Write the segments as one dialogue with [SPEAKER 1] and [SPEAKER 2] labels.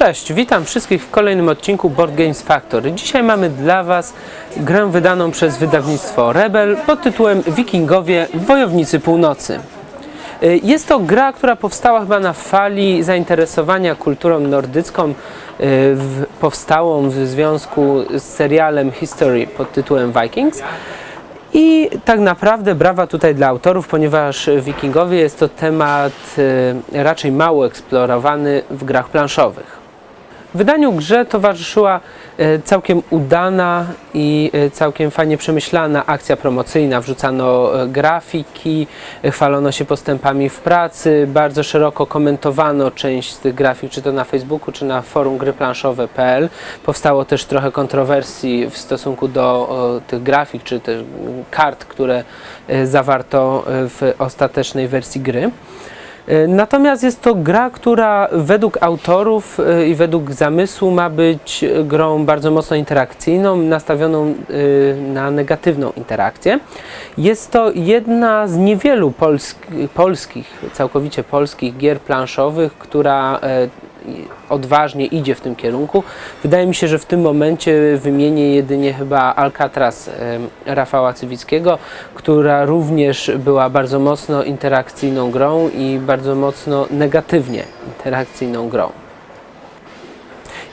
[SPEAKER 1] Cześć, witam wszystkich w kolejnym odcinku Board Games Factory. Dzisiaj mamy dla Was grę wydaną przez wydawnictwo Rebel pod tytułem Wikingowie Wojownicy Północy. Y, Jest to gra, która powstała chyba na fali zainteresowania kulturą nordycką, y, powstałą w związku z serialem History pod tytułem Vikings. I tak naprawdę brawa tutaj dla autorów, ponieważ wikingowie jest to temat y, raczej mało eksplorowany w grach planszowych. Wydaniu grze towarzyszyła e, całkiem udana i e, całkiem fajnie przemyślana akcja promocyjna. Wrzucano e, grafiki, chwalono się postępami w pracy, bardzo szeroko komentowano część z tych grafik, czy to na Facebooku, czy na forum gryplanszowe.pl. Powstało też trochę kontrowersji w stosunku do tych grafik, czy też kart, które zawarto w ostatecznej wersji gry. E, Natomiast jest to gra, która według autorów e, i według zamysłu ma być e, grą bardzo mocno interakcyjną, nastawioną na negatywną interakcję. Jest to jedna z niewielu polsk polskich, całkowicie polskich gier planszowych, która odważnie idzie w tym kierunku. Wydaje mi się, że w tym momencie wymienię jedynie chyba Alcatraz Rafała Cywickiego, która również była bardzo mocno interakcyjną grą i bardzo mocno negatywnie interakcyjną grą.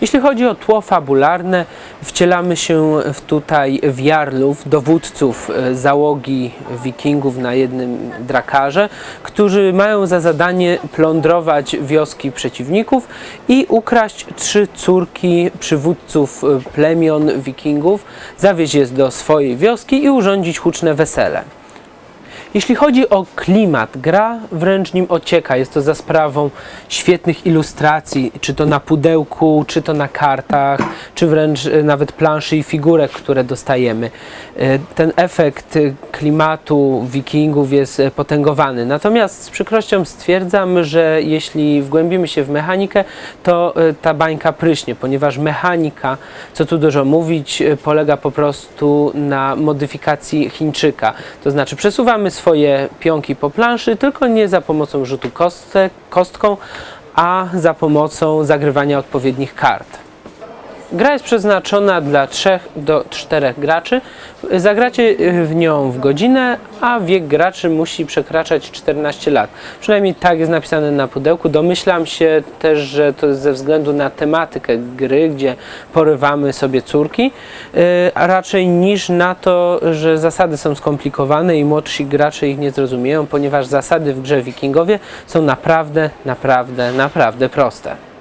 [SPEAKER 1] Jeśli chodzi o tło fabularne, wcielamy się w tutaj w jarlów, dowódców e, załogi wikingów na jednym drakarze, którzy mają za zadanie plądrować wioski przeciwników i ukraść trzy córki przywódców e, plemion wikingów, zawieźć je do swojej wioski i urządzić huczne wesele. Jeśli chodzi o klimat, gra wręcz nim ocieka. Jest to za sprawą świetnych ilustracji, czy to na pudełku, czy to na kartach, czy wręcz e, nawet planszy i figurek, które dostajemy. E, Ten efekt e, klimatu wikingów jest potęgowany. Natomiast z przykrością stwierdzam, że jeśli wgłębimy się w mechanikę, to ta bańka pryśnie, ponieważ mechanika, co tu dużo mówić, polega po prostu na modyfikacji Chińczyka. To znaczy przesuwamy swoje pionki po planszy, tylko nie za pomocą rzutu kostek, kostką, a za pomocą zagrywania odpowiednich kart. Gra jest przeznaczona dla 3 do 4 graczy. Zagracie w nią w godzinę, a wiek graczy musi przekraczać 14 lat. Przynajmniej tak jest napisane na pudełku. Domyślam się też, że to jest ze względu na tematykę gry, gdzie porywamy sobie córki, yy, a raczej niż na to, że zasady są skomplikowane i młodsi gracze ich nie zrozumieją, ponieważ zasady w grze Wikingowie są naprawdę, naprawdę, naprawdę proste.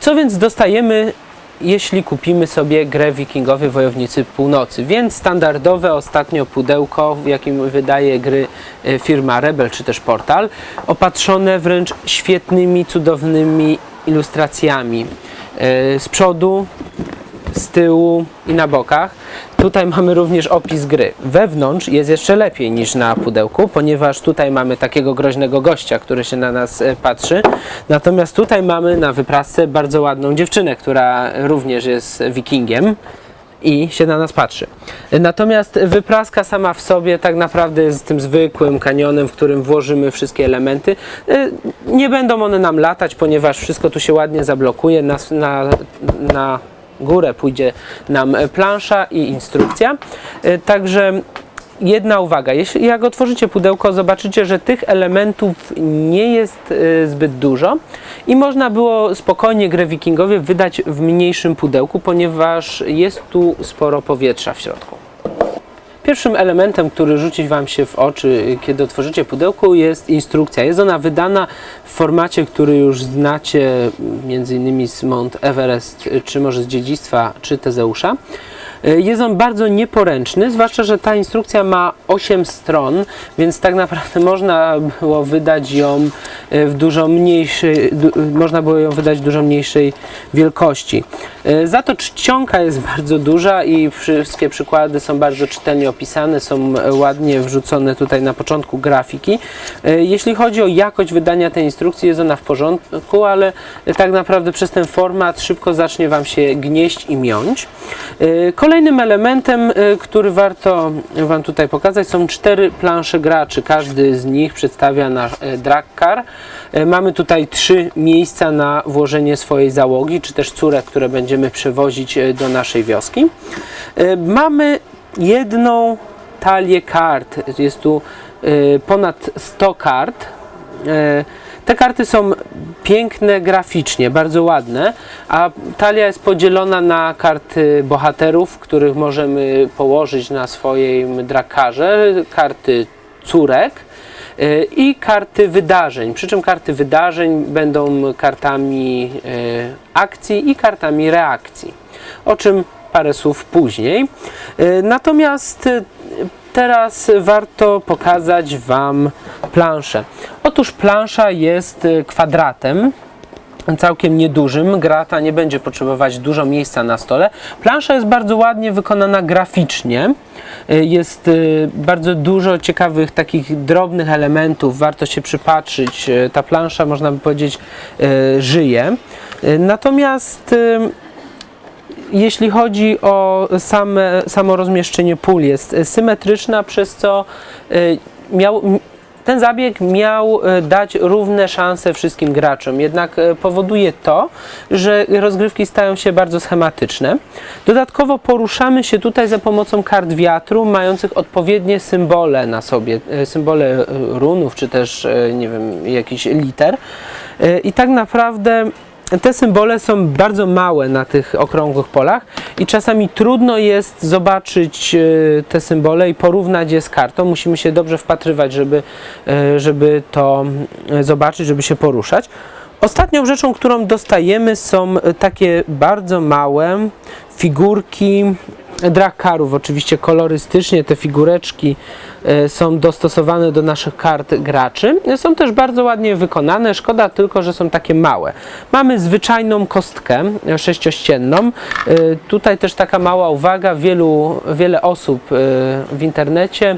[SPEAKER 1] Co więc dostajemy, jeśli kupimy sobie grę Wikingowie Wojownicy Północy? Więc standardowe ostatnio pudełko, w jakim wydaje gry e, firma Rebel czy też Portal, opatrzone wręcz świetnymi, cudownymi ilustracjami. E, Z przodu, z tyłu i na bokach. Tutaj mamy również opis gry. Wewnątrz jest jeszcze lepiej niż na pudełku, ponieważ tutaj mamy takiego groźnego gościa, który się na nas e, patrzy. Natomiast tutaj mamy na wyprasce bardzo ładną dziewczynę, która również jest wikingiem i się na nas patrzy. Natomiast wypraska sama w sobie tak naprawdę jest tym zwykłym kanionem, w którym włożymy wszystkie elementy. Y, Nie będą one nam latać, ponieważ wszystko tu się ładnie zablokuje. Na, na, na górę pójdzie nam plansza i instrukcja. Y, Także jedna uwaga, jeśli jak otworzycie pudełko, zobaczycie, że tych elementów nie jest y, zbyt dużo i można było spokojnie grę Wikingowie wydać w mniejszym pudełku, ponieważ jest tu sporo powietrza w środku. Pierwszym elementem, który rzuci Wam się w oczy, kiedy otworzycie pudełko, jest instrukcja. Jest ona wydana w formacie, który już znacie, między innymi z Mount Everest, czy może z dziedzictwa, czy Tezeusza. Y, Jest on bardzo nieporęczny, zwłaszcza, że ta instrukcja ma 8 stron, więc tak naprawdę można było wydać ją y, w dużo mniejszej, można było ją wydać dużo mniejszej wielkości. Y, Za to czcionka jest bardzo duża i wszystkie przykłady są bardzo czytelnie opisane, są ładnie wrzucone tutaj na początku grafiki. Jeśli chodzi o jakość wydania tej instrukcji, jest ona w porządku, ale tak naprawdę przez ten format szybko zacznie Wam się gnieść i miąć. Kolejnym elementem, y, który warto Wam tutaj pokazać, są cztery plansze graczy. Każdy z nich przedstawia nasz drag car. Y, Mamy tutaj trzy miejsca na włożenie swojej załogi, czy też córek, które będziemy przewozić y, do naszej wioski. Mamy jedną talię kart. Jest tu ponad 100 kart. Te karty są piękne graficznie, bardzo ładne, a talia jest podzielona na karty bohaterów, których możemy położyć na swoim drakarze, karty córek e, i karty wydarzeń. Przy czym karty wydarzeń będą kartami e, akcji i kartami reakcji. O czym parę słów później. E, Natomiast teraz warto pokazać Wam planszę. Otóż plansza jest e, kwadratem całkiem niedużym. Gra ta nie będzie potrzebować dużo miejsca na stole. Plansza jest bardzo ładnie wykonana graficznie. Y, Jest y, bardzo dużo ciekawych takich drobnych elementów. Warto się przypatrzyć. Y, Ta plansza, można by powiedzieć, y, żyje. Y, Natomiast y, jeśli chodzi o same, samo rozmieszczenie pól, jest symetryczna, przez co y, miał, ten zabieg miał y, dać równe szanse wszystkim graczom, jednak y, powoduje to, że rozgrywki stają się bardzo schematyczne. Dodatkowo poruszamy się tutaj za pomocą kart wiatru, mających odpowiednie symbole na sobie, symbole runów, czy też, nie wiem, jakichś liter. I tak naprawdę te symbole są bardzo małe na tych okrągłych polach i czasami trudno jest zobaczyć e, te symbole i porównać je z kartą. Musimy się dobrze wpatrywać, żeby, e, żeby to e, zobaczyć, żeby się poruszać. Ostatnią rzeczą, którą dostajemy są takie bardzo małe figurki drakarów. Oczywiście kolorystycznie te figureczki e, są dostosowane do naszych kart graczy. Są też bardzo ładnie wykonane, szkoda tylko, że są takie małe. Mamy zwyczajną kostkę sześciościenną. E, Tutaj też taka mała uwaga, wielu, wiele osób e, w internecie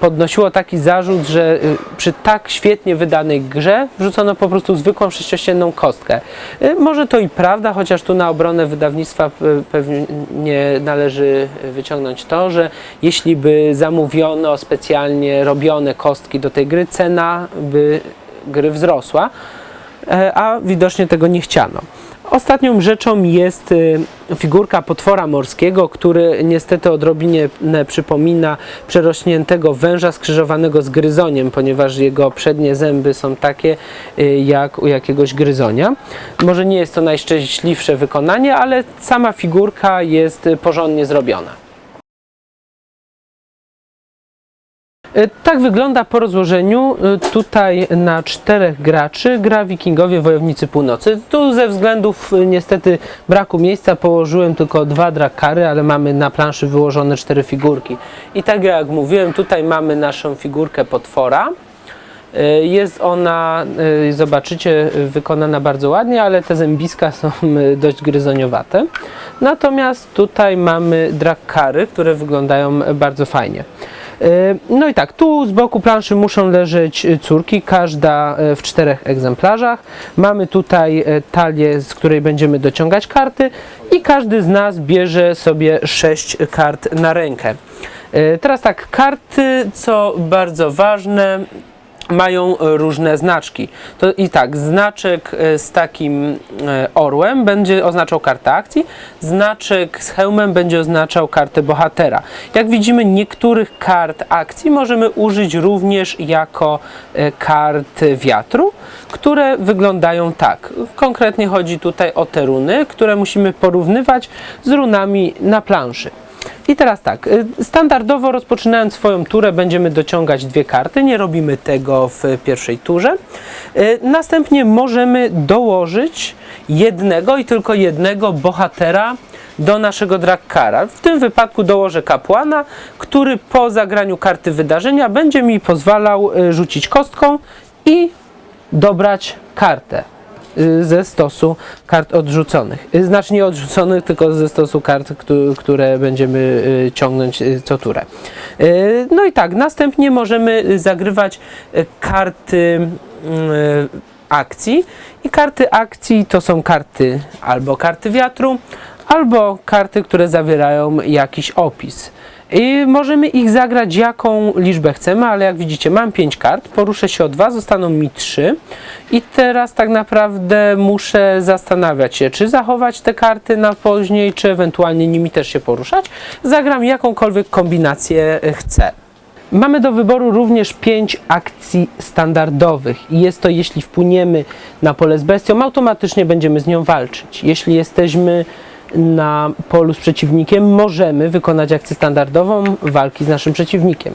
[SPEAKER 1] podnosiło taki zarzut, że y, przy tak świetnie wydanej grze wrzucono po prostu zwykłą sześciościenną kostkę. Y, Może to i prawda, chociaż tu na obronę wydawnictwa pe- pewnie należy wyciągnąć to, że jeśli by zamówiono specjalnie robione kostki do tej gry, cena by gry wzrosła, e, a widocznie tego nie chciano. Ostatnią rzeczą jest y, figurka potwora morskiego, który niestety odrobinie przypomina przerośniętego węża skrzyżowanego z gryzoniem, ponieważ jego przednie zęby są takie y, jak u jakiegoś gryzonia. Może nie jest to najszczęśliwsze wykonanie, ale sama figurka jest porządnie zrobiona. Tak wygląda po rozłożeniu e, tutaj na czterech graczy gra Wikingowie Wojownicy Północy. Tu ze względów e, niestety braku miejsca położyłem tylko dwa drakary, ale mamy na planszy wyłożone cztery figurki. I tak jak mówiłem, tutaj mamy naszą figurkę potwora. E, Jest ona, e, zobaczycie, e, wykonana bardzo ładnie, ale te zębiska są e, dość gryzoniowate. Natomiast tutaj mamy drakary, które wyglądają e, bardzo fajnie. E, No i tak, tu z boku planszy muszą leżeć e, córki, każda e, w czterech egzemplarzach. Mamy tutaj e, talię, z której będziemy dociągać karty i każdy z nas bierze sobie sześć kart na rękę. E, Teraz tak, karty, co bardzo ważne, mają e, różne znaczki. To i tak, znaczek e, z takim e, orłem będzie oznaczał kartę akcji, znaczek z hełmem będzie oznaczał kartę bohatera. Jak widzimy, niektórych kart akcji możemy użyć również jako kart wiatru, które wyglądają tak. Konkretnie chodzi tutaj o te runy, które musimy porównywać z runami na planszy. I teraz tak, y, standardowo rozpoczynając swoją turę będziemy dociągać dwie karty, nie robimy tego w pierwszej turze. Y, Następnie możemy dołożyć jednego i tylko jednego bohatera do naszego drakkara. W tym wypadku dołożę kapłana, który po zagraniu karty wydarzenia będzie mi pozwalał y, rzucić kostką i dobrać kartę ze stosu kart odrzuconych. Y, Znaczy nie odrzuconych, tylko ze stosu kart, któ- które będziemy y, ciągnąć y, co turę. Y, No i tak, następnie możemy y, zagrywać y, karty y, akcji i karty akcji to są karty albo karty wiatru, albo karty, które zawierają jakiś opis. I możemy ich zagrać jaką liczbę chcemy, ale jak widzicie mam 5 kart, poruszę się o 2, zostaną mi 3 i teraz tak naprawdę muszę zastanawiać się, czy zachować te karty na później, czy ewentualnie nimi też się poruszać. Zagram jakąkolwiek kombinację e, chcę. Mamy do wyboru również 5 akcji standardowych i jest to jeśli wpłyniemy na pole z bestią, automatycznie będziemy z nią walczyć. Jeśli jesteśmy na polu z przeciwnikiem, możemy wykonać akcję standardową walki z naszym przeciwnikiem.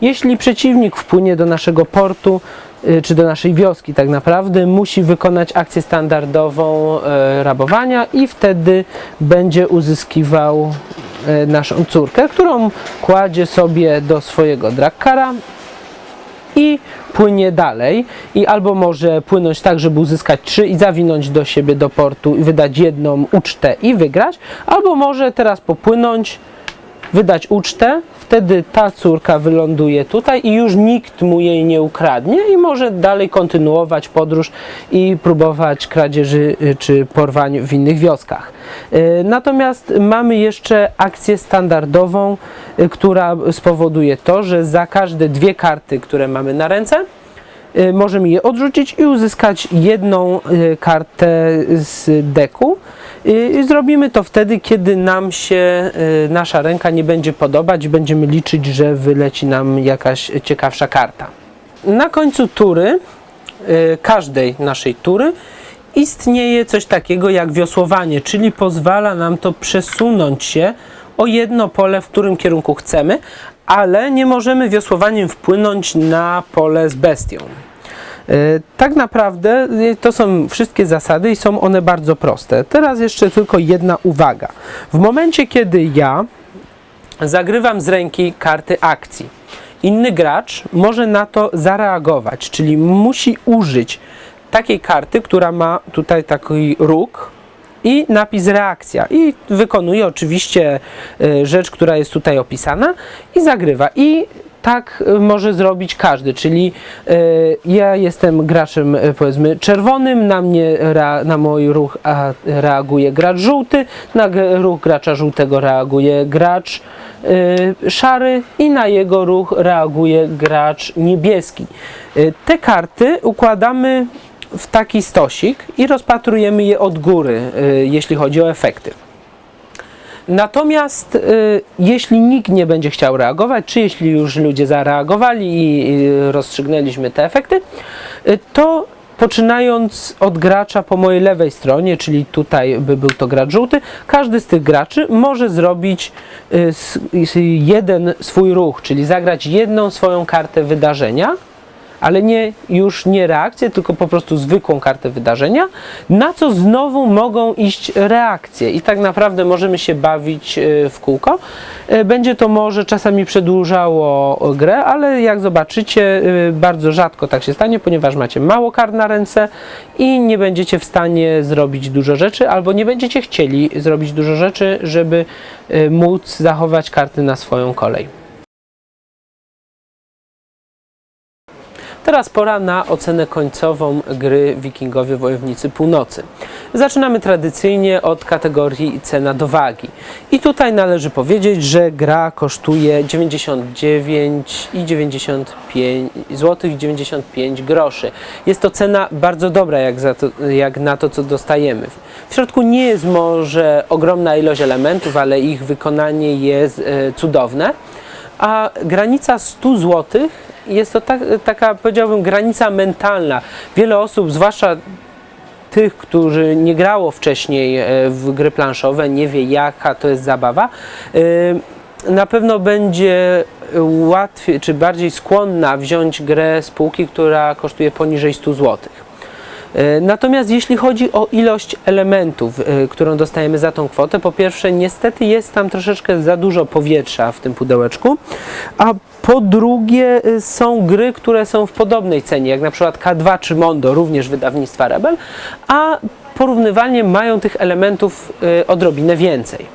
[SPEAKER 1] Jeśli przeciwnik wpłynie do naszego portu, y, czy do naszej wioski tak naprawdę, musi wykonać akcję standardową e, rabowania i wtedy będzie uzyskiwał e, naszą córkę, którą kładzie sobie do swojego drakkara i płynie dalej. I albo może płynąć tak, żeby uzyskać trzy i zawinąć do siebie do portu i wydać jedną ucztę i wygrać, albo może teraz popłynąć, wydać ucztę, wtedy ta córka wyląduje tutaj i już nikt mu jej nie ukradnie i może dalej kontynuować podróż i próbować kradzieży y, czy porwań w innych wioskach. Y, Natomiast mamy jeszcze akcję standardową, y, która spowoduje to, że za każde dwie karty, które mamy na ręce, możemy je odrzucić i uzyskać jedną kartę z deku. Y, I zrobimy to wtedy, kiedy nam się y, nasza ręka nie będzie podobać i będziemy liczyć, że wyleci nam jakaś ciekawsza karta. Na końcu tury, y, każdej naszej tury, istnieje coś takiego jak wiosłowanie, czyli pozwala nam to przesunąć się o jedno pole, w którym kierunku chcemy, ale nie możemy wiosłowaniem wpłynąć na pole z bestią. E, Tak naprawdę e, to są wszystkie zasady i są one bardzo proste. Teraz jeszcze tylko jedna uwaga. W momencie, kiedy ja zagrywam z ręki karty akcji, inny gracz może na to zareagować, czyli musi użyć takiej karty, która ma tutaj taki róg i napis reakcja i wykonuje oczywiście e, rzecz, która jest tutaj opisana i zagrywa i tak e, może zrobić każdy, czyli e, ja jestem graczem e, powiedzmy czerwonym, na mnie na mój ruch reaguje gracz żółty, na ruch gracza żółtego reaguje gracz szary i na jego ruch reaguje gracz niebieski. Te karty układamy w taki stosik i rozpatrujemy je od góry, y, jeśli chodzi o efekty. Natomiast y, jeśli nikt nie będzie chciał reagować, czy jeśli już ludzie zareagowali i y, rozstrzygnęliśmy te efekty, y, to poczynając od gracza po mojej lewej stronie, czyli tutaj by był to gracz żółty, każdy z tych graczy może zrobić y, jeden swój ruch, czyli zagrać jedną swoją kartę wydarzenia, ale nie już nie reakcję, tylko po prostu zwykłą kartę wydarzenia, na co znowu mogą iść reakcje i tak naprawdę możemy się bawić e, w kółko. E, Będzie to może czasami przedłużało grę, ale jak zobaczycie, e, bardzo rzadko tak się stanie, ponieważ macie mało kart na ręce i nie będziecie w stanie zrobić dużo rzeczy, albo nie będziecie chcieli zrobić dużo rzeczy, żeby e, móc zachować karty na swoją kolej. Teraz pora na ocenę końcową gry Wikingowie Wojownicy Północy. Zaczynamy tradycyjnie od kategorii cena do wagi. I tutaj należy powiedzieć, że gra kosztuje 99 i 95 zł 95 groszy. Jest to cena bardzo dobra jak, to, jak na to, co dostajemy. W środku nie jest może ogromna ilość elementów, ale ich wykonanie jest e, cudowne a granica 100 zł jest to tak, taka, powiedziałbym, granica mentalna. Wiele osób, zwłaszcza tych, którzy nie grało wcześniej e, w gry planszowe, nie wie jaka to jest zabawa, e, na pewno będzie łatwiej, czy bardziej skłonna wziąć grę z półki, która kosztuje poniżej 100 złotych. E, Natomiast jeśli chodzi o ilość elementów, e, którą dostajemy za tą kwotę, po pierwsze niestety jest tam troszeczkę za dużo powietrza w tym pudełeczku, a po drugie e, są gry, które są w podobnej cenie, jak na przykład K2 czy Mondo, również wydawnictwa Rebel, a porównywalnie mają tych elementów odrobinę więcej.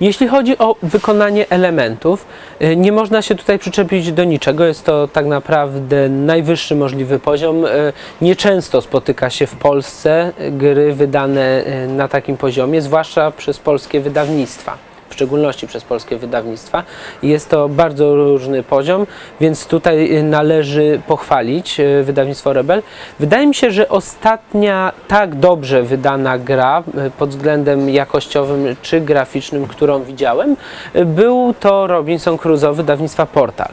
[SPEAKER 1] Jeśli chodzi o wykonanie elementów, y, nie można się tutaj przyczepić do niczego. Jest to tak naprawdę najwyższy możliwy poziom. Y, Nieczęsto spotyka się w Polsce gry wydane y, na takim poziomie, zwłaszcza przez polskie wydawnictwa. W szczególności przez polskie wydawnictwa. Jest to bardzo różny poziom, więc tutaj y, należy pochwalić y, wydawnictwo Rebel. Wydaje mi się, że ostatnia tak dobrze wydana gra y, pod względem jakościowym czy graficznym, którą widziałem, był to Robinson Crusoe wydawnictwa Portal.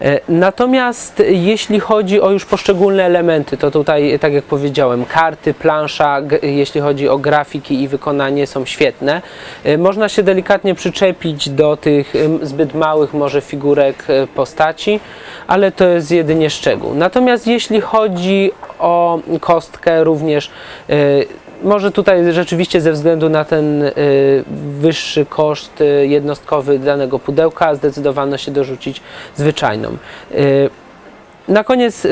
[SPEAKER 1] E, Natomiast jeśli chodzi o już poszczególne elementy, to tutaj, tak jak powiedziałem, karty, plansza, jeśli chodzi o grafiki i wykonanie są świetne. E, Można się delikatnie przyczepić do tych zbyt małych może figurek e, postaci, ale to jest jedynie szczegół. Natomiast jeśli chodzi o kostkę również może tutaj rzeczywiście ze względu na ten y, wyższy koszt y, jednostkowy danego pudełka zdecydowano się dorzucić zwyczajną. Y, na koniec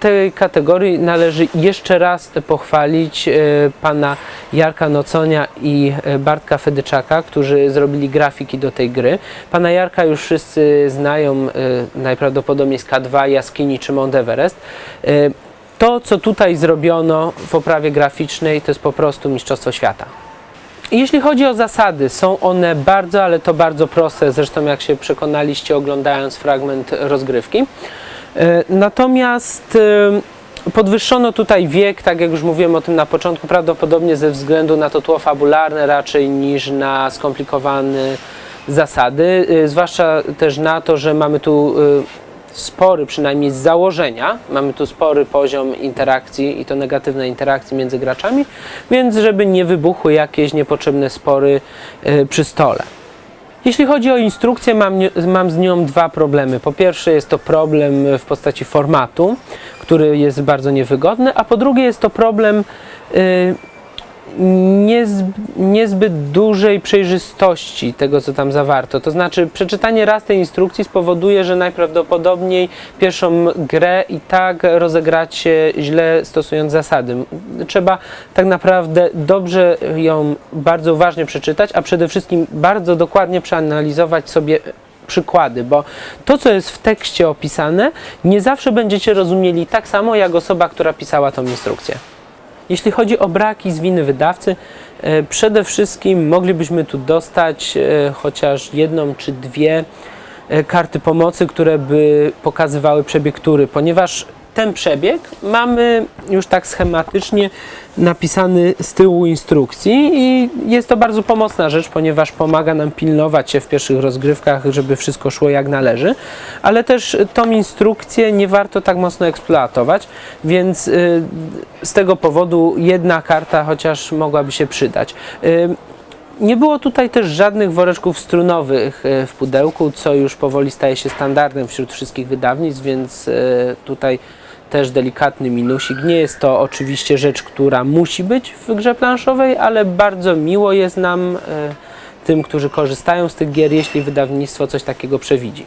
[SPEAKER 1] tej kategorii należy jeszcze raz pochwalić pana Jarka Noconia i Bartka Fedyczaka, którzy zrobili grafiki do tej gry. Pana Jarka już wszyscy znają najprawdopodobniej z K2, Jaskini czy Mount Everest. To, co tutaj zrobiono w oprawie graficznej, to jest po prostu mistrzostwo świata. Jeśli chodzi o zasady, są one bardzo, ale to bardzo proste, zresztą jak się przekonaliście oglądając fragment rozgrywki. E, Natomiast e, podwyższono tutaj wiek, tak jak już mówiłem o tym na początku, prawdopodobnie ze względu na to tło fabularne raczej niż na skomplikowane zasady, e, zwłaszcza też na to, że mamy tu spory, przynajmniej z założenia, mamy tu spory poziom interakcji i to negatywnej interakcji między graczami, więc żeby nie wybuchły jakieś niepotrzebne spory e, przy stole. Jeśli chodzi o instrukcję, mam, mam z nią dwa problemy. Po pierwsze jest to problem w postaci formatu, który jest bardzo niewygodny, a po drugie jest to problem y, niezb, niezbyt dużej przejrzystości tego, co tam zawarto. To znaczy, przeczytanie raz tej instrukcji spowoduje, że najprawdopodobniej pierwszą grę i tak rozegracie źle stosując zasady. Trzeba tak naprawdę dobrze ją bardzo uważnie przeczytać, a przede wszystkim bardzo dokładnie przeanalizować sobie przykłady, bo to, co jest w tekście opisane, nie zawsze będziecie rozumieli tak samo, jak osoba, która pisała tą instrukcję. Jeśli chodzi o braki z winy wydawcy, e, przede wszystkim moglibyśmy tu dostać e, chociaż jedną czy dwie e, karty pomocy, które by pokazywały przebieg tury, ponieważ ten przebieg mamy już tak schematycznie napisany z tyłu instrukcji i jest to bardzo pomocna rzecz, ponieważ pomaga nam pilnować się w pierwszych rozgrywkach, żeby wszystko szło jak należy, ale też tą instrukcję nie warto tak mocno eksploatować, więc y, z tego powodu jedna karta chociaż mogłaby się przydać. Y, nie było tutaj też żadnych woreczków strunowych e, w pudełku, co już powoli staje się standardem wśród wszystkich wydawnictw, więc tutaj też delikatny minusik. Nie jest to oczywiście rzecz, która musi być w grze planszowej, ale bardzo miło jest nam, e, tym, którzy korzystają z tych gier, jeśli wydawnictwo coś takiego przewidzi.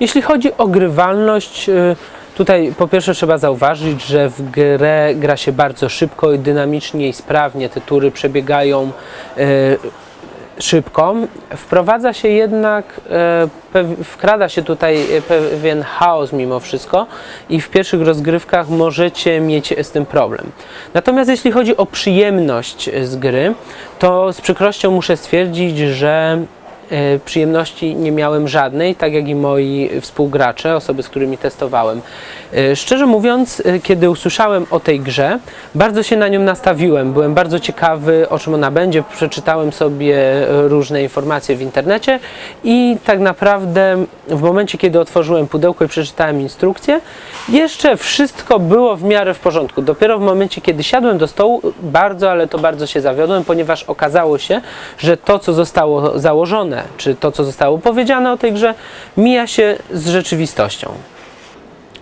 [SPEAKER 1] Jeśli chodzi o grywalność, y, tutaj po pierwsze trzeba zauważyć, że w grę gra się bardzo szybko i dynamicznie i sprawnie. Te tury przebiegają y, szybko. Wprowadza się jednak, e, wkrada się tutaj e, pewien chaos mimo wszystko i w pierwszych rozgrywkach możecie mieć z tym problem. Natomiast jeśli chodzi o przyjemność z gry, to z przykrością muszę stwierdzić, że przyjemności nie miałem żadnej, tak jak i moi współgracze, osoby, z którymi testowałem. E, Szczerze mówiąc, e, kiedy usłyszałem o tej grze, bardzo się na nią nastawiłem. Byłem bardzo ciekawy, o czym ona będzie. Przeczytałem sobie e, różne informacje w internecie i tak naprawdę w momencie, kiedy otworzyłem pudełko i przeczytałem instrukcję, jeszcze wszystko było w miarę w porządku. Dopiero w momencie, kiedy siadłem do stołu, bardzo, ale to bardzo się zawiodłem, ponieważ okazało się, że to, co zostało założone, czy to, co zostało powiedziane o tej grze, mija się z rzeczywistością.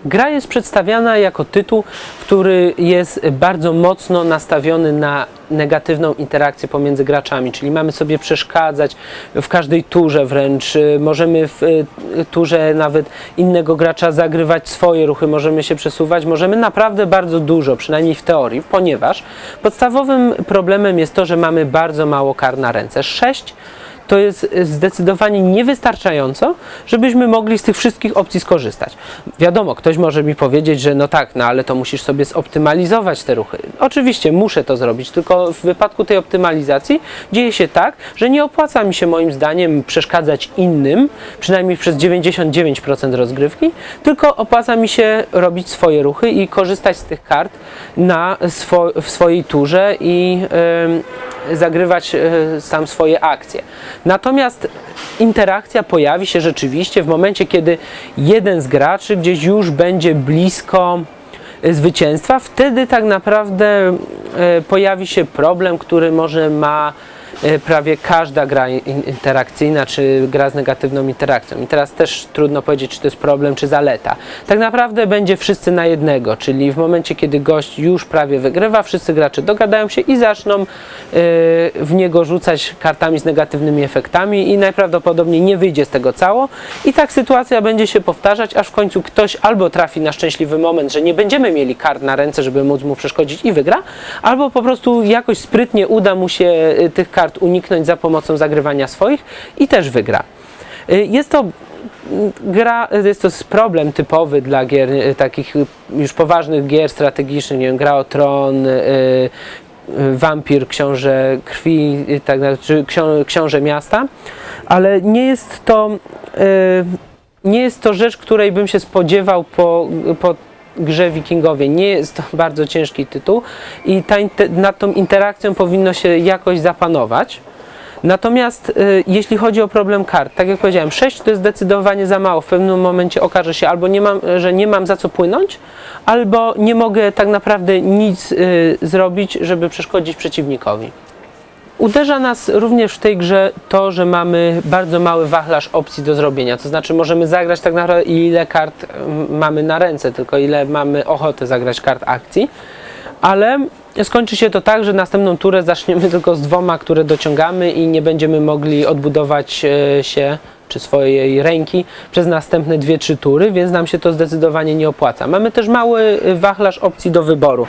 [SPEAKER 1] Gra jest przedstawiana jako tytuł, który jest bardzo mocno nastawiony na negatywną interakcję pomiędzy graczami, czyli mamy sobie przeszkadzać w każdej turze wręcz, możemy w y, turze nawet innego gracza zagrywać swoje ruchy, możemy się przesuwać, możemy naprawdę bardzo dużo, przynajmniej w teorii, ponieważ podstawowym problemem jest to, że mamy bardzo mało kar na ręce. 6 to jest zdecydowanie niewystarczająco, żebyśmy mogli z tych wszystkich opcji skorzystać. Wiadomo, ktoś może mi powiedzieć, że no tak, no ale to musisz sobie zoptymalizować te ruchy. Oczywiście muszę to zrobić, tylko w wypadku tej optymalizacji dzieje się tak, że nie opłaca mi się moim zdaniem przeszkadzać innym, przynajmniej przez 99% rozgrywki, tylko opłaca mi się robić swoje ruchy i korzystać z tych kart na swo- w swojej turze i em, zagrywać e, sam swoje akcje. Natomiast interakcja pojawi się rzeczywiście w momencie, kiedy jeden z graczy gdzieś już będzie blisko e, zwycięstwa, wtedy tak naprawdę e, pojawi się problem, który może ma e, prawie każda gra in- interakcyjna, czy gra z negatywną interakcją. I teraz też trudno powiedzieć, czy to jest problem, czy zaleta. Tak naprawdę będzie wszyscy na jednego, czyli w momencie, kiedy gość już prawie wygrywa, wszyscy gracze dogadają się i zaczną e, w niego rzucać kartami z negatywnymi efektami i najprawdopodobniej nie wyjdzie z tego cało. I tak sytuacja będzie się powtarzać, aż w końcu ktoś albo trafi na szczęśliwy moment, że nie będziemy mieli kart na ręce, żeby móc mu przeszkodzić i wygra, albo po prostu jakoś sprytnie uda mu się e, tych kart uniknąć za pomocą zagrywania swoich i też wygra. Y, Jest to mm, gra, jest to problem typowy dla gier y, takich y, już poważnych gier strategicznych, nie wiem, gra o tron, y, y, wampir, książę krwi, y, tak czy ksią, książę miasta, ale nie jest to y, nie jest to rzecz, której bym się spodziewał po, po grze Wikingowie. Nie jest to bardzo ciężki tytuł i ta, nad tą interakcją powinno się jakoś zapanować. Natomiast y, jeśli chodzi o problem kart, tak jak powiedziałem, 6 to jest zdecydowanie za mało. W pewnym momencie okaże się albo, nie mam, że nie mam za co płynąć, albo nie mogę tak naprawdę nic y, zrobić, żeby przeszkodzić przeciwnikowi. Uderza nas również w tej grze to, że mamy bardzo mały wachlarz opcji do zrobienia. To znaczy możemy zagrać tak naprawdę ile kart mm, mamy na ręce, tylko ile mamy ochotę zagrać kart akcji. Ale skończy się to tak, że następną turę zaczniemy tylko z dwoma, które dociągamy i nie będziemy mogli odbudować e, się czy swojej ręki przez następne dwie, trzy tury, więc nam się to zdecydowanie nie opłaca. Mamy też mały e, wachlarz opcji do wyboru.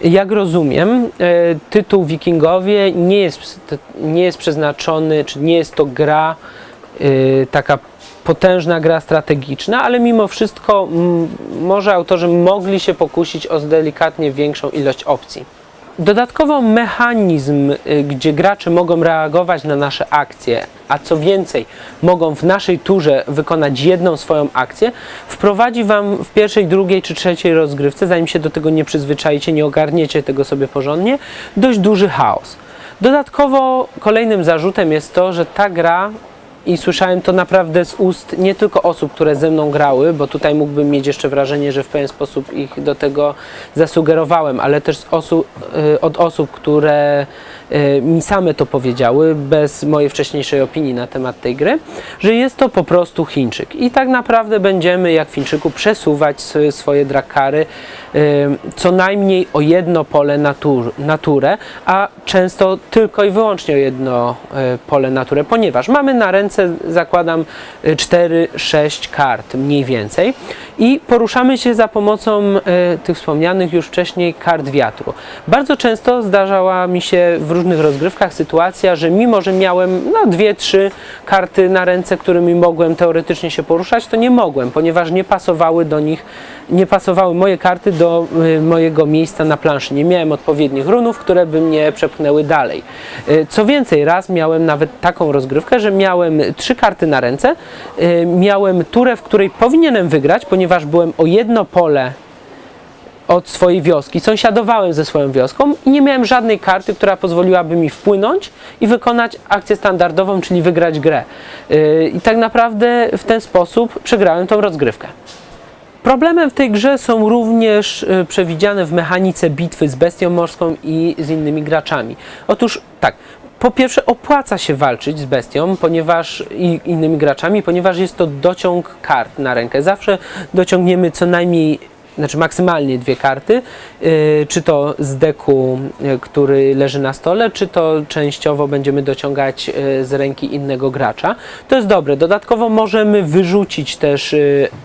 [SPEAKER 1] Jak rozumiem, e, tytuł Wikingowie nie jest, nie jest przeznaczony, czy nie jest to gra e, taka potężna gra strategiczna, ale mimo wszystko może autorzy mogli się pokusić o delikatnie większą ilość opcji. Dodatkowo mechanizm, y, gdzie gracze mogą reagować na nasze akcje, a co więcej, mogą w naszej turze wykonać jedną swoją akcję, wprowadzi Wam w pierwszej, drugiej czy trzeciej rozgrywce, zanim się do tego nie przyzwyczajicie, nie ogarniecie tego sobie porządnie, dość duży chaos. Dodatkowo kolejnym zarzutem jest to, że ta gra i słyszałem to naprawdę z ust nie tylko osób, które ze mną grały, bo tutaj mógłbym mieć jeszcze wrażenie, że w pewien sposób ich do tego zasugerowałem, ale też y, od osób, które mi same to powiedziały, bez mojej wcześniejszej opinii na temat tej gry, że jest to po prostu Chińczyk. I tak naprawdę będziemy, jak w Chińczyku, przesuwać swoje drakary co najmniej o jedno pole na, tur, na turę, a często tylko i wyłącznie o jedno y, pole na turę, ponieważ mamy na ręce, zakładam, 4-6 kart mniej więcej i poruszamy się za pomocą y, tych wspomnianych już wcześniej kart wiatru. Bardzo często zdarzała mi się w różnych rozgrywkach sytuacja, że mimo, że miałem no, dwie, trzy karty na ręce, którymi mogłem teoretycznie się poruszać, to nie mogłem, ponieważ nie pasowały do nich, nie pasowały moje karty do y, mojego miejsca na planszy. Nie miałem odpowiednich runów, które by mnie przepchnęły dalej. Y, co więcej, raz miałem nawet taką rozgrywkę, że miałem trzy karty na ręce, miałem turę, w której powinienem wygrać, ponieważ byłem o jedno pole od swojej wioski, sąsiadowałem ze swoją wioską i nie miałem żadnej karty, która pozwoliłaby mi wpłynąć i wykonać akcję standardową, czyli wygrać grę. Yy, I tak naprawdę w ten sposób przegrałem tą rozgrywkę. Problemem w tej grze są również y, przewidziane w mechanice bitwy z bestią morską i z innymi graczami. Otóż tak, po pierwsze opłaca się walczyć z bestią, ponieważ i innymi graczami, ponieważ jest to dociąg kart na rękę. Zawsze dociągniemy co najmniej znaczy maksymalnie dwie karty, y, czy to z deku, y, który leży na stole, czy to częściowo będziemy dociągać y, z ręki innego gracza. To jest dobre. Dodatkowo możemy wyrzucić też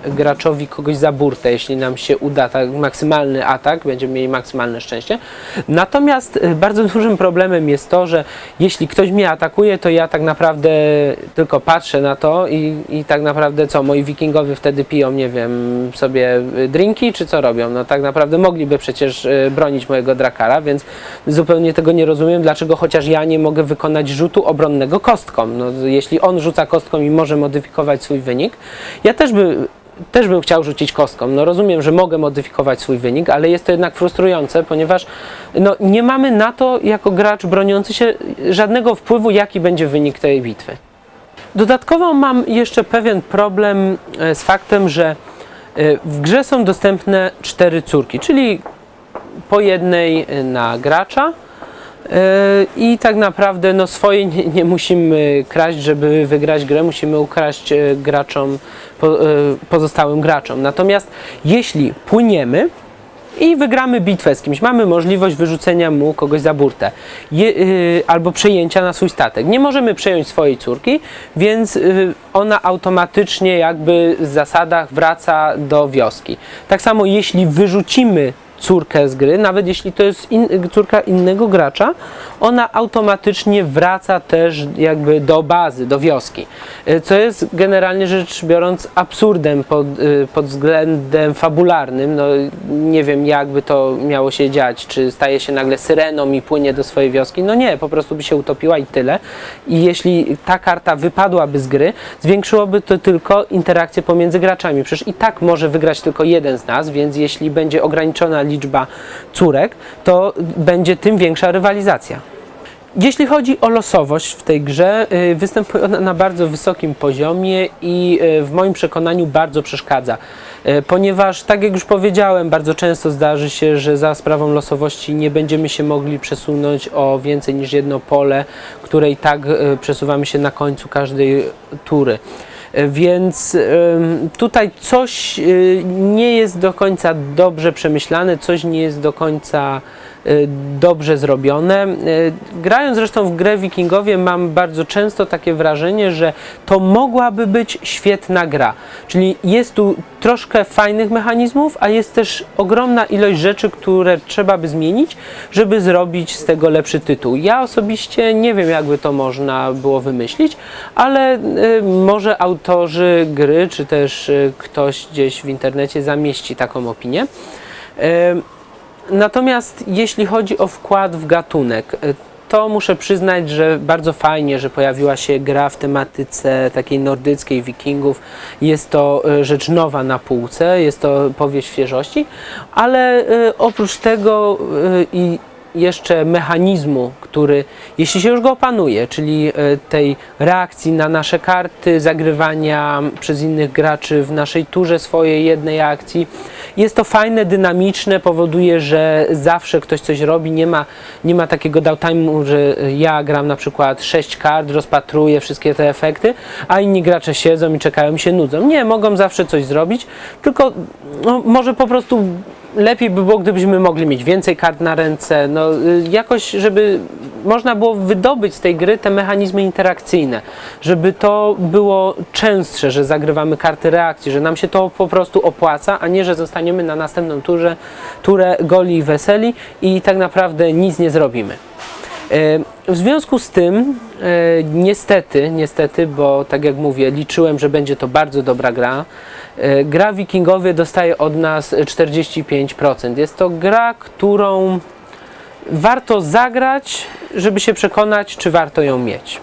[SPEAKER 1] graczowi kogoś za burtę, jeśli nam się uda tak maksymalny atak, będziemy mieli maksymalne szczęście. Natomiast bardzo dużym problemem jest to, że jeśli ktoś mnie atakuje, to ja tak naprawdę tylko patrzę na to i, i tak naprawdę co, moi wikingowie wtedy piją, nie wiem, sobie drinki, czy co robią? No tak naprawdę mogliby przecież y, bronić mojego drakara, więc zupełnie tego nie rozumiem, dlaczego chociaż ja nie mogę wykonać rzutu obronnego kostką. No, jeśli on rzuca kostką i może modyfikować swój wynik, ja też by też bym chciał rzucić kostką. No rozumiem, że mogę modyfikować swój wynik, ale jest to jednak frustrujące, ponieważ no, nie mamy na to jako gracz broniący się żadnego wpływu, jaki będzie wynik tej bitwy. Dodatkowo mam jeszcze pewien problem e, z faktem, że w grze są dostępne cztery córki, czyli po jednej e, na gracza. E, I tak naprawdę no, swojej nie, nie musimy kraść, żeby wygrać grę, musimy ukraść graczom, po, pozostałym graczom. Natomiast jeśli płyniemy i wygramy bitwę z kimś, mamy możliwość wyrzucenia mu kogoś za burtę je, y, albo przejęcia na swój statek. Nie możemy przejąć swojej córki, więc y, ona automatycznie jakby w zasadach wraca do wioski. Tak samo jeśli wyrzucimy córkę z gry, nawet jeśli to jest in, córka innego gracza, ona automatycznie wraca też jakby do bazy, do wioski. Y, Co jest generalnie rzecz biorąc absurdem pod, y, pod względem fabularnym. No, nie wiem jakby to miało się dziać, czy staje się nagle syreną i płynie do swojej wioski. No nie, po prostu by się utopiła i tyle. I jeśli ta karta wypadłaby z gry, zwiększyłoby to tylko interakcje pomiędzy graczami. Przecież i tak może wygrać tylko jeden z nas, więc jeśli będzie ograniczona liczba córek, to będzie tym większa rywalizacja. Jeśli chodzi o losowość w tej grze, y, występuje ona na bardzo wysokim poziomie i y, w moim przekonaniu bardzo przeszkadza. Y, Ponieważ, tak jak już powiedziałem, bardzo często zdarzy się, że za sprawą losowości nie będziemy się mogli przesunąć o więcej niż jedno pole, które i tak przesuwamy się na końcu każdej tury. Więc tutaj coś y, nie jest do końca dobrze przemyślane, coś nie jest do końca dobrze zrobione. Y, Grając zresztą w grę Wikingowie mam bardzo często takie wrażenie, że to mogłaby być świetna gra. Czyli jest tu troszkę fajnych mechanizmów, a jest też ogromna ilość rzeczy, które trzeba by zmienić, żeby zrobić z tego lepszy tytuł. Ja osobiście nie wiem, jakby to można było wymyślić, ale y, może autorzy gry, czy też y, ktoś gdzieś w internecie zamieści taką opinię. Natomiast jeśli chodzi o wkład w gatunek, y, to muszę przyznać, że bardzo fajnie, że pojawiła się gra w tematyce takiej nordyckiej, wikingów. Jest to y, rzecz nowa na półce, jest to powieść świeżości, ale y, oprócz tego i jeszcze mechanizmu, który, jeśli się już go opanuje, czyli e, tej reakcji na nasze karty, zagrywania przez innych graczy w naszej turze swojej jednej akcji, jest to fajne, dynamiczne, powoduje, że zawsze ktoś coś robi, nie ma, nie ma takiego downtime'u, że ja gram na przykład 6 kart, rozpatruję wszystkie te efekty, a inni gracze siedzą i czekają i się nudzą. Nie, mogą zawsze coś zrobić, tylko no, może po prostu lepiej by było, gdybyśmy mogli mieć więcej kart na ręce, no y, jakoś, żeby można było wydobyć z tej gry te mechanizmy interakcyjne, żeby to było częstsze, że zagrywamy karty reakcji, że nam się to po prostu opłaca, a nie, że zostaniemy na następną turze, turę goli i weseli i tak naprawdę nic nie zrobimy. E, W związku z tym, e, niestety, niestety, bo tak jak mówię, liczyłem, że będzie to bardzo dobra gra. E, Gra Wikingowie dostaje od nas 45%. Jest to gra, którą warto zagrać, żeby się przekonać, czy warto ją mieć.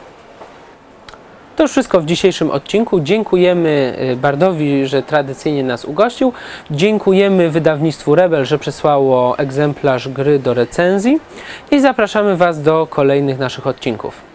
[SPEAKER 1] To już wszystko w dzisiejszym odcinku. Dziękujemy y, Bardowi, że tradycyjnie nas ugościł. Dziękujemy wydawnictwu Rebel, że przesłało egzemplarz gry do recenzji i zapraszamy Was do kolejnych naszych odcinków.